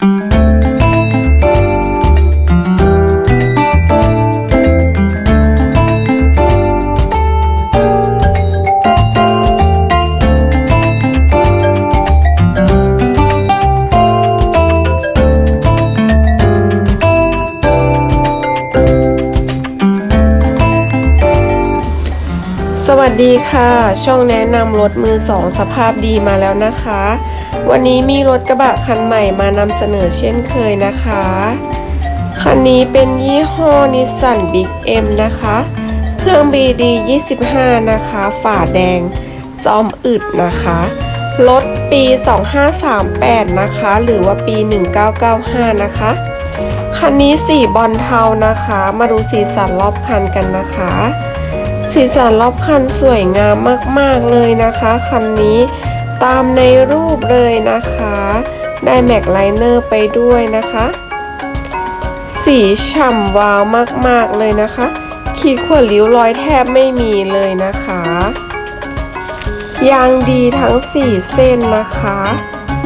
สวัสดีค่ะ ช่องแนะนำรถมือสองสภาพดีมาแล้วนะคะ วันนี้มีรถกระบะคันใหม่มานำเสนอเช่นเคยนะคะ คันนี้เป็นยี่ห้อนิสสันบิ๊กเอ็มนะคะ เครื่อง BD 25 นะคะ ฝาแดง จอมอึดนะคะ รถปี 2538 นะคะ หรือว่าปี 1995 นะคะ คันนี้สีบอลเทานะคะ มาดูสีสันรอบคันกันนะคะ สีสันรอบคันสวยงามมาก ๆ เลยนะคะ คันนี้ ตามในรูปเลยนะคะ ได้แม็กไลเนอร์ไปด้วยนะคะ สีฉ่ำวาวมากๆเลยนะคะ ขีดข่วนริ้วรอยแทบไม่มีเลยนะคะ ยางดีทั้ง 4 เส้นนะคะ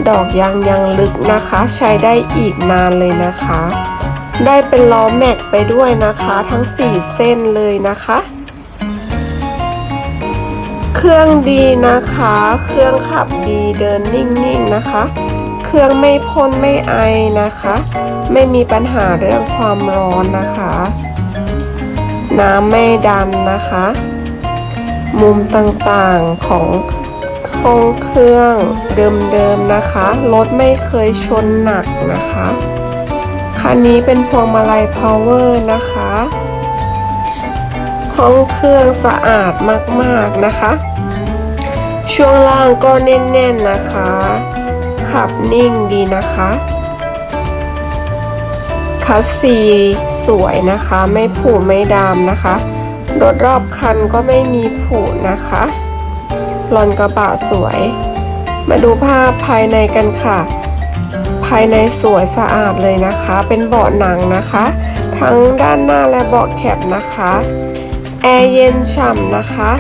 ดอกยางยังลึกนะคะ ใช้ได้อีกนานเลยนะคะ ได้เป็นล้อแม็กไปด้วยนะคะ ทั้ง 4 เส้นเลยนะคะ เครื่องดีนะคะ เครื่องขับดีเดินนิ่งๆนะคะ เครื่องไม่พ่นไม่ไอนะคะ ไม่มีปัญหาเรื่องความร้อนนะคะ น้ำไม่ดันนะคะ มุมต่างๆของห้องเครื่องเดิมๆนะคะ รถไม่เคยชนหนักนะคะ คันนี้เป็นพวงมาลัยพาวเวอร์นะคะห้องเครื่องสะอาดมาก ๆ นะคะ ช่วงล่างก็แน่นๆนะคะ ขับนิ่งดีนะคะคัสซีสวยนะคะ ไม่ผุไม่ดามนะคะ รถรอบคันก็ไม่มีผุนะคะลอนกระบะสวย มาดูภาพภายในกันค่ะ ภายในสวยสะอาดเลยนะคะ เป็นเบาะหนังนะคะ ทั้งด้านหน้าและเบาะแคปนะคะ แอร์เย็นฉ่ำนะคะ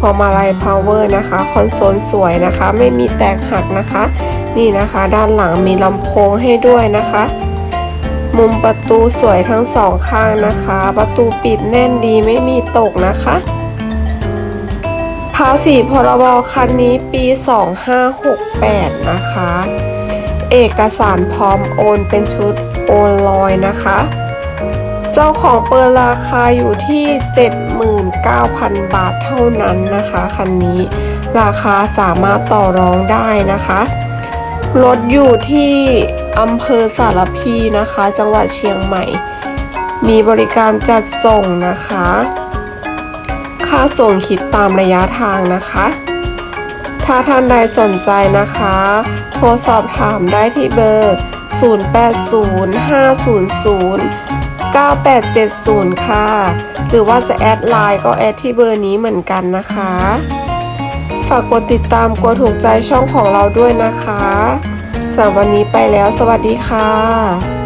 พวงมาลัยพาวเวอร์นะคะ คอนโซลสวยนะคะ ไม่มีแตกหักนะคะ นี่นะคะ ด้านหลังมีลำโพงให้ด้วยนะคะ มุมประตูสวยทั้งสองข้างนะคะ ประตูปิดแน่นดีไม่มีตกนะคะภาษีพรบคันนี้ปี 2568 นะคะ เอกสารพร้อมโอนเป็นชุดโอนลอยนะคะ เจ้าของเปิดราคาอยู่ที่ 79,000 บาทเท่านั้นนะคะคันนี้ราคาสามารถต่อรองได้นะคะรถอยู่ที่อำเภอสารพีนะคะ จังหวัดเชียงใหม่ มีบริการจัดส่งนะคะ ค่าส่งคิดตามระยะทางนะคะ ถ้าท่านใดสนใจนะคะ โทรสอบถามได้ที่เบอร์ 9870 ค่ะ หรือว่าจะแอดไลน์ก็แอดที่เบอร์นี้เหมือนกันนะคะ ฝากกดติดตามกดถูกใจช่องของเราด้วยนะคะสำหรับวันนี้ไปแล้ว สวัสดีค่ะ